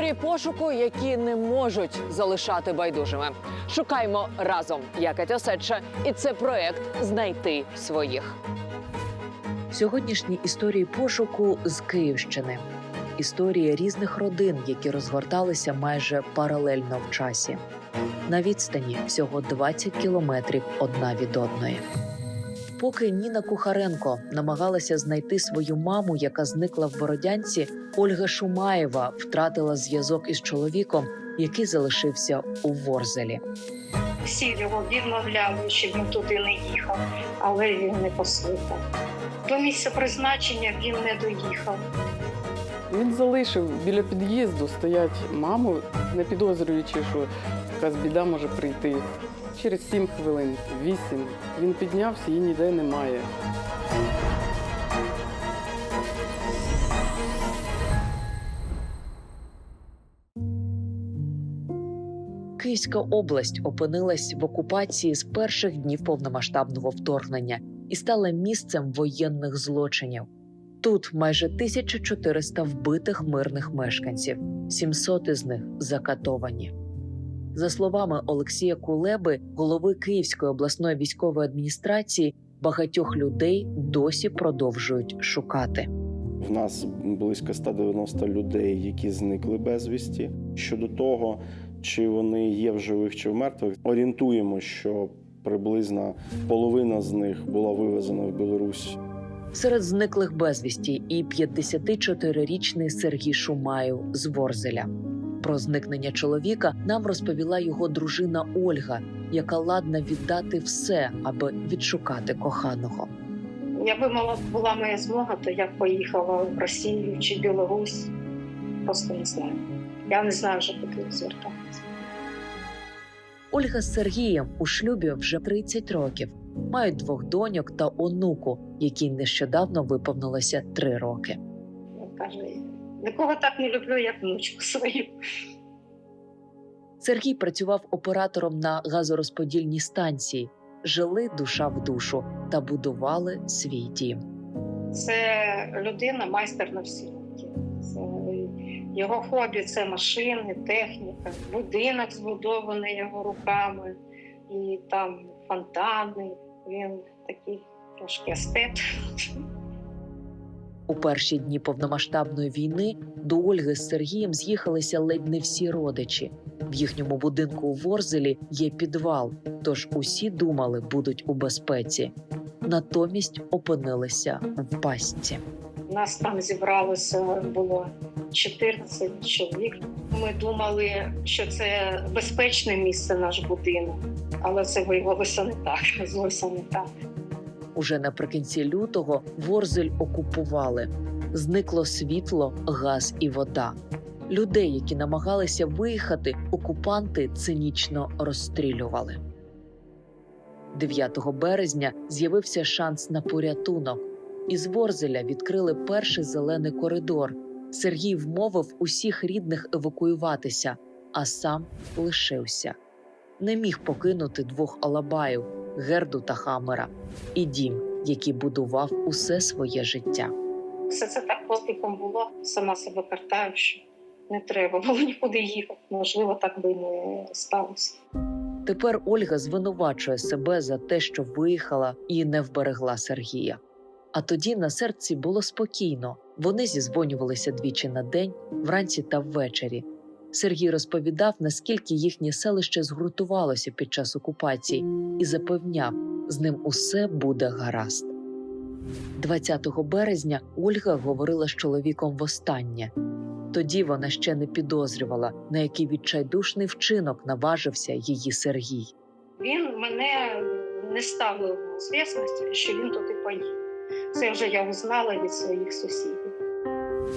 Історії пошуку, які не можуть залишати байдужими. Шукаймо разом. Я Катя і це проект Знайти своїх. Сьогоднішні історії пошуку з Київщини. Історії різних родин, які розгорталися майже паралельно в часі. На відстані всього 20 кілометрів одна від одної. Поки Ніна Кухаренко намагалася знайти свою маму, яка зникла в Бородянці, Ольга Шумаєва втратила зв'язок із чоловіком, який залишився у Ворзелі. Всі його відмовляли, щоб він туди не їхав, але він не послухав. До місця призначення він не доїхав. Він залишив біля під'їзду стоять маму, не підозрюючи, що якась біда може прийти. Через сім хвилин, вісім. Він піднявся, її ніде немає. Київська область опинилась в окупації з перших днів повномасштабного вторгнення і стала місцем воєнних злочинів. Тут майже 1400 вбитих мирних мешканців, 700 із них закатовані. За словами Олексія Кулеби, голови Київської обласної військової адміністрації, багатьох людей досі продовжують шукати. В нас близько 190 людей, які зникли безвісті. Щодо того, чи вони є в живих чи в мертвих, орієнтуємо, що приблизно половина з них була вивезена в Білорусь. Серед зниклих безвісті і 54-річний Сергій Шумаєв з Ворзеля. Про зникнення чоловіка нам розповіла його дружина Ольга, яка ладна віддати все, аби відшукати коханого. Якби мала була моя змога, то я б поїхала в Росію чи Білорусь. Просто не знаю. Я не знаю вже куди звертатися. Ольга з Сергієм у шлюбі вже 30 років. Мають двох доньок та онуку, якій нещодавно виповнилося три роки. Каже: нікого так не люблю, як внучку свою. Сергій працював оператором на газорозподільній станції, жили душа в душу та будували свій дім. Це людина, майстер на всі руки. Це його хобі це машини, техніка, будинок збудований його руками, і там фонтани. Він такий трошки естет. У перші дні повномасштабної війни до Ольги з Сергієм з'їхалися ледь не всі родичі. В їхньому будинку у Ворзелі є підвал, тож усі думали, будуть у безпеці. Натомість опинилися в пастці. Нас там зібралося було 14 чоловік. Ми думали, що це безпечне місце, наш будинок, але це виявилося не так. Зовсім не так. Уже наприкінці лютого Ворзель окупували. Зникло світло, газ і вода. Людей, які намагалися виїхати, окупанти цинічно розстрілювали. 9 березня з'явився шанс на порятунок. Із Ворзеля відкрили перший зелений коридор. Сергій вмовив усіх рідних евакуюватися, а сам лишився. Не міг покинути двох алабаїв Герду та Хамера і дім, який будував усе своє життя. Все це так поспіхом було. Сама себе картаю, що не треба було нікуди їхати. Можливо, так би не сталося. Тепер Ольга звинувачує себе за те, що виїхала і не вберегла Сергія. А тоді на серці було спокійно. Вони зізвонювалися двічі на день, вранці та ввечері. Сергій розповідав, наскільки їхнє селище згуртувалося під час окупації, і запевняв, з ним усе буде гаразд. 20 березня Ольга говорила з чоловіком востаннє. Тоді вона ще не підозрювала, на який відчайдушний вчинок наважився її Сергій. Він мене не ставив у звісності, що він туди поїхав. Це вже я узнала від своїх сусідів.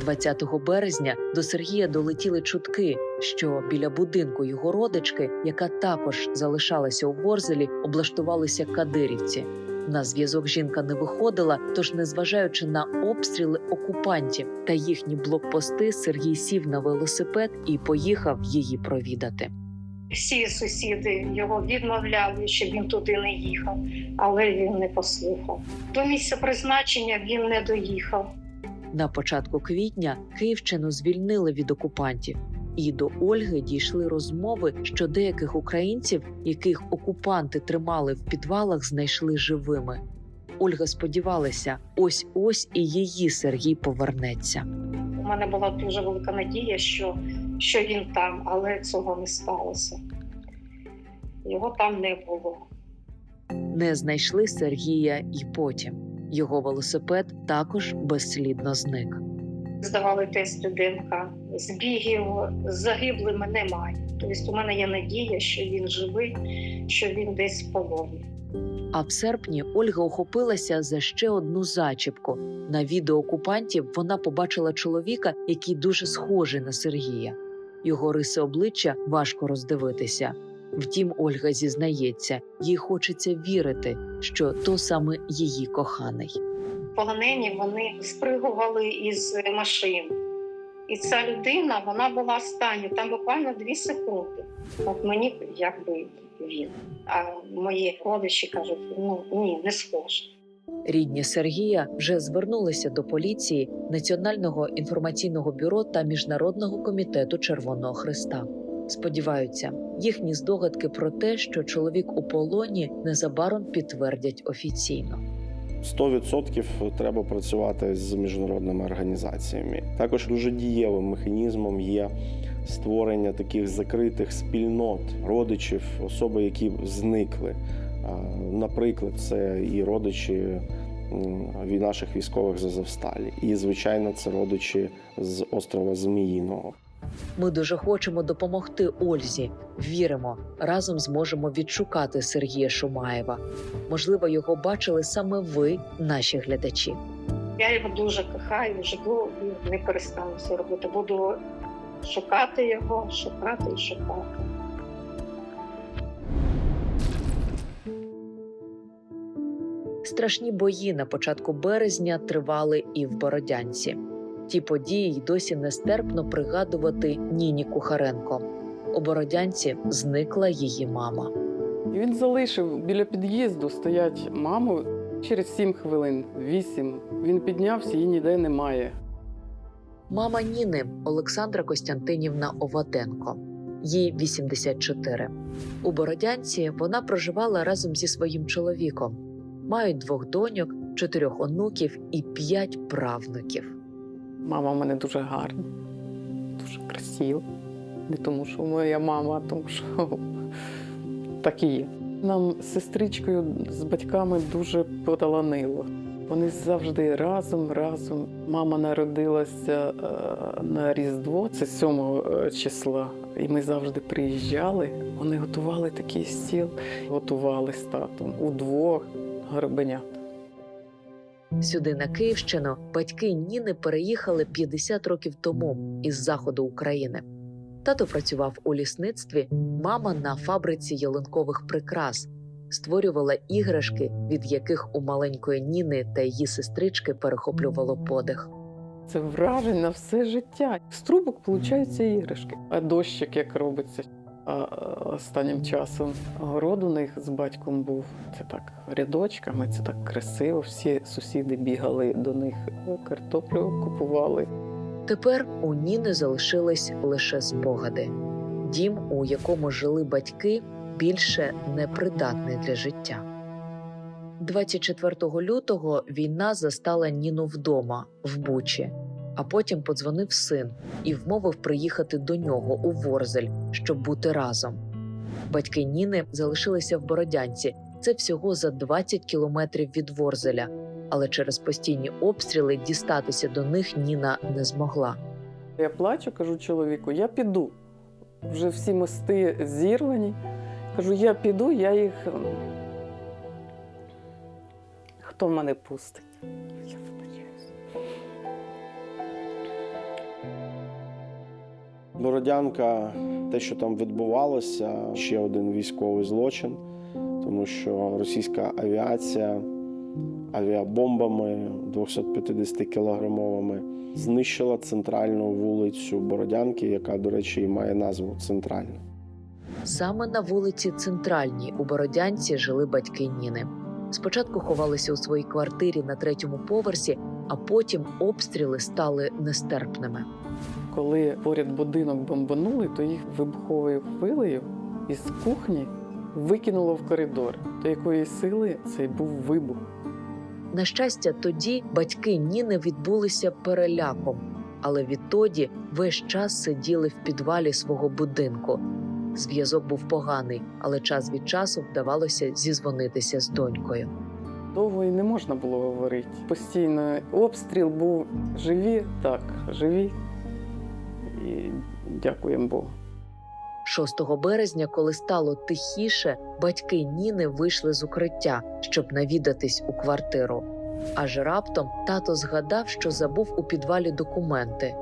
20 березня до Сергія долетіли чутки, що біля будинку його родички, яка також залишалася у Ворзелі, облаштувалися кадирівці. На зв'язок жінка не виходила, тож, незважаючи на обстріли окупантів та їхні блокпости, Сергій сів на велосипед і поїхав її провідати. Всі сусіди його відмовляли, щоб він туди не їхав, але він не послухав. До місця призначення він не доїхав. На початку квітня Київщину звільнили від окупантів. І до Ольги дійшли розмови, що деяких українців, яких окупанти тримали в підвалах, знайшли живими. Ольга сподівалася, ось ось і її Сергій повернеться. У мене була дуже велика надія, що, що він там, але цього не сталося. Його там не було. Не знайшли Сергія і потім. Його велосипед також безслідно зник. Здавали тест ДНК. Збігів загиблими немає. Тобто у мене є надія, що він живий, що він десь в полоні. А в серпні Ольга охопилася за ще одну зачіпку. На відео окупантів вона побачила чоловіка, який дуже схожий на Сергія. Його риси обличчя важко роздивитися. Втім, Ольга зізнається, їй хочеться вірити, що то саме її коханий. Полонені вони спригували із машин. І ця людина вона була в стані, там буквально дві секунди. От мені якби він. А мої родичі кажуть: ну ні, не схоже. Рідні Сергія вже звернулися до поліції, Національного інформаційного бюро та Міжнародного комітету Червоного Христа. Сподіваються, їхні здогадки про те, що чоловік у полоні незабаром підтвердять офіційно. 100% треба працювати з міжнародними організаціями. Також дуже дієвим механізмом є створення таких закритих спільнот родичів, особи, які зникли. Наприклад, це і родичі наших військових з Азовсталі, і звичайно, це родичі з острова Зміїного. Ми дуже хочемо допомогти Ользі. Віримо, разом зможемо відшукати Сергія Шумаєва. Можливо, його бачили саме ви, наші глядачі. Я його дуже кохаю, жду і не перестану це робити. Буду шукати його, шукати і шукати. Страшні бої на початку березня тривали і в Бородянці. Ті події й досі нестерпно пригадувати Ніні Кухаренко. У Бородянці зникла її мама. Він залишив біля під'їзду стоять маму через сім хвилин, вісім. Він піднявся, її ніде немає. Мама Ніни Олександра Костянтинівна Оватенко. Їй 84. У Бородянці вона проживала разом зі своїм чоловіком. Мають двох доньок, чотирьох онуків і п'ять правнуків. Мама в мене дуже гарна, дуже красива. Не тому, що моя мама, а тому що так і є. Нам з сестричкою з батьками дуже поталанило. Вони завжди разом, разом. Мама народилася е, на Різдво, це 7 е, числа. І ми завжди приїжджали. Вони готували такий стіл, готували з татом удвох горбенят. Сюди на Київщину батьки Ніни переїхали 50 років тому із заходу України. Тато працював у лісництві, мама на фабриці ялинкових прикрас, створювала іграшки, від яких у маленької Ніни та її сестрички перехоплювало подих. Це вражень на все життя. З трубок получаються іграшки. А дощик як робиться. А е, останнім часом город у них з батьком був. Це так рядочками, це так красиво. Всі сусіди бігали до них, картоплю купували. Тепер у Ніни залишились лише спогади. Дім, у якому жили батьки, більше непридатний для життя. 24 лютого війна застала Ніну вдома в Бучі, а потім подзвонив син і вмовив приїхати до нього у Ворзель, щоб бути разом. Батьки Ніни залишилися в Бородянці. Це всього за 20 кілометрів від Ворзеля, але через постійні обстріли дістатися до них Ніна не змогла. Я плачу, кажу чоловіку, я піду. Вже всі мости зірвані. Кажу, я піду, я їх. Хто мене пустить? Бородянка, те, що там відбувалося, ще один військовий злочин, тому що російська авіація авіабомбами 250 кілограмовими знищила центральну вулицю Бородянки, яка, до речі, і має назву Центральна. Саме на вулиці Центральній у Бородянці жили батьки Ніни. Спочатку ховалися у своїй квартирі на третьому поверсі, а потім обстріли стали нестерпними. Коли поряд будинок бомбанули, то їх вибуховою хвилею із кухні викинуло в коридор. До якої сили цей був вибух. На щастя, тоді батьки Ніни відбулися переляком, але відтоді весь час сиділи в підвалі свого будинку. Зв'язок був поганий, але час від часу вдавалося зізвонитися з донькою. Довго і не можна було говорити. Постійно обстріл був живі, так, живі. І дякуємо Богу. 6 березня, коли стало тихіше, батьки Ніни вийшли з укриття, щоб навідатись у квартиру. Аж раптом тато згадав, що забув у підвалі документи.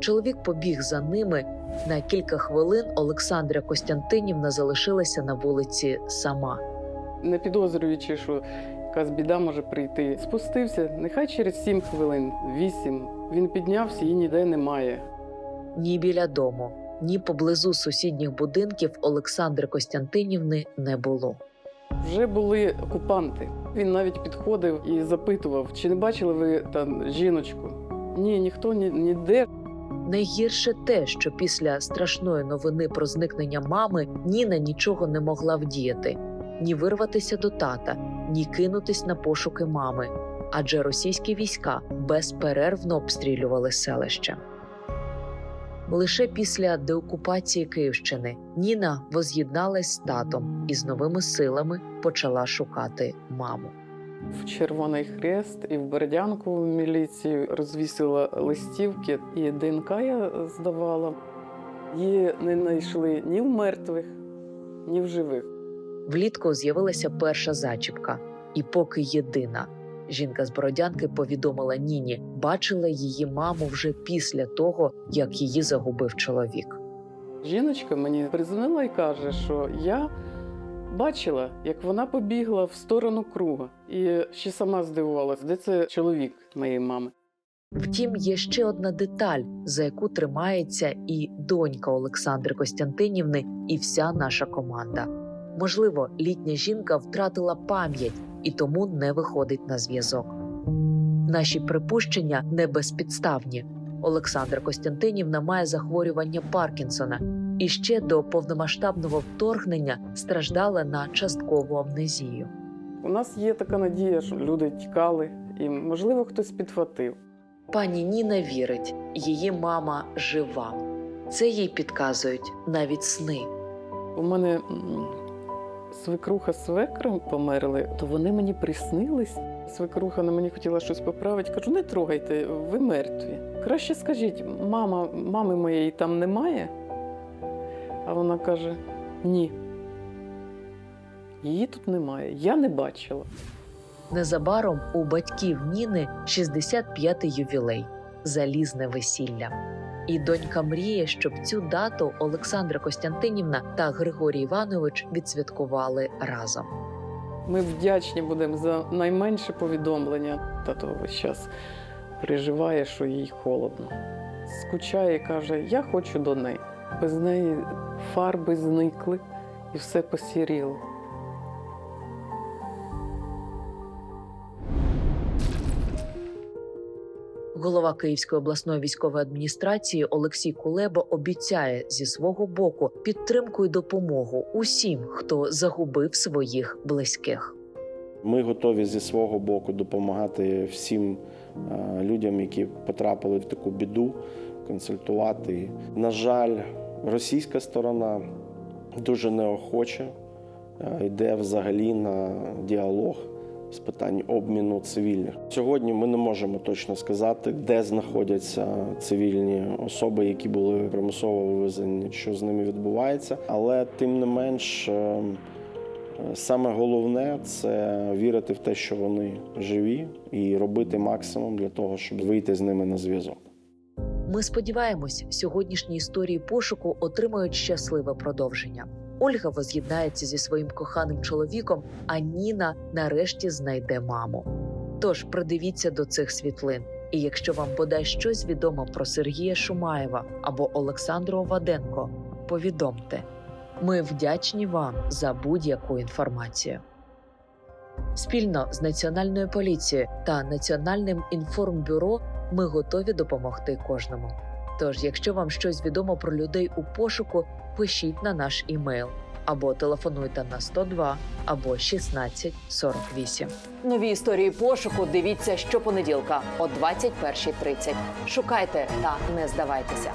Чоловік побіг за ними. На кілька хвилин Олександра Костянтинівна залишилася на вулиці сама. Не підозрюючи, що якась біда може прийти. Спустився, нехай через сім хвилин, вісім. Він піднявся, її ніде немає. Ні біля дому, ні поблизу сусідніх будинків Олександри Костянтинівни не було. Вже були окупанти. Він навіть підходив і запитував, чи не бачили ви там жіночку? Ні, ніхто ні, ніде. Найгірше те, що після страшної новини про зникнення мами Ніна нічого не могла вдіяти ні вирватися до тата, ні кинутись на пошуки мами, адже російські війська безперервно обстрілювали селище. Лише після деокупації Київщини Ніна воз'єдналась з татом і з новими силами почала шукати маму. В Червоний Хрест і в Бердянку в міліцію розвісила листівки, і ДНК я здавала. Її не знайшли ні в мертвих, ні в живих. Влітку з'явилася перша зачіпка, і поки єдина. Жінка з Бородянки повідомила Ніні, бачила її маму вже після того, як її загубив чоловік. Жіночка мені призвонила і каже, що я бачила, як вона побігла в сторону круга, і ще сама здивувалася, де це чоловік моєї мами. Втім, є ще одна деталь, за яку тримається і донька Олександри Костянтинівни, і вся наша команда. Можливо, літня жінка втратила пам'ять і тому не виходить на зв'язок. Наші припущення не безпідставні. Олександра Костянтинівна має захворювання Паркінсона і ще до повномасштабного вторгнення страждала на часткову амнезію. У нас є така надія, що люди тікали, і можливо хтось підхватив. Пані Ніна вірить, її мама жива. Це їй підказують навіть сни. У мене свекруха з свекром померли, то вони мені приснились. Свекруха на мені хотіла щось поправити. Кажу, не трогайте, ви мертві. Краще скажіть, мама, мами моєї там немає? А вона каже: ні. Її тут немає. Я не бачила. Незабаром у батьків Ніни 65-й ювілей залізне весілля. І донька мріє, щоб цю дату Олександра Костянтинівна та Григорій Іванович відсвяткували разом. Ми вдячні будемо за найменше повідомлення. Тато весь час переживає, що їй холодно. Скучає і каже: Я хочу до неї. Без неї фарби зникли і все посіріло. Голова Київської обласної військової адміністрації Олексій Кулеба обіцяє зі свого боку підтримку і допомогу усім, хто загубив своїх близьких. Ми готові зі свого боку допомагати всім е, людям, які потрапили в таку біду, консультувати. На жаль, російська сторона дуже неохоче е, йде взагалі на діалог з питань обміну цивільних. Сьогодні ми не можемо точно сказати, де знаходяться цивільні особи, які були примусово вивезені, що з ними відбувається, але тим не менш. е, Саме головне це вірити в те, що вони живі, і робити максимум для того, щоб вийти з ними на зв'язок. Ми сподіваємось, сьогоднішні історії пошуку отримають щасливе продовження. Ольга воз'єднається зі своїм коханим чоловіком, а Ніна нарешті знайде маму. Тож придивіться до цих світлин. І якщо вам бодай щось відомо про Сергія Шумаєва або Олександру Оваденко, повідомте. Ми вдячні вам за будь-яку інформацію. Спільно з Національною поліцією та Національним інформбюро ми готові допомогти кожному. Тож, якщо вам щось відомо про людей у пошуку, пишіть на наш імейл або телефонуйте на 102 або 16 48. Нові історії пошуку дивіться щопонеділка о 21.30. Шукайте та не здавайтеся.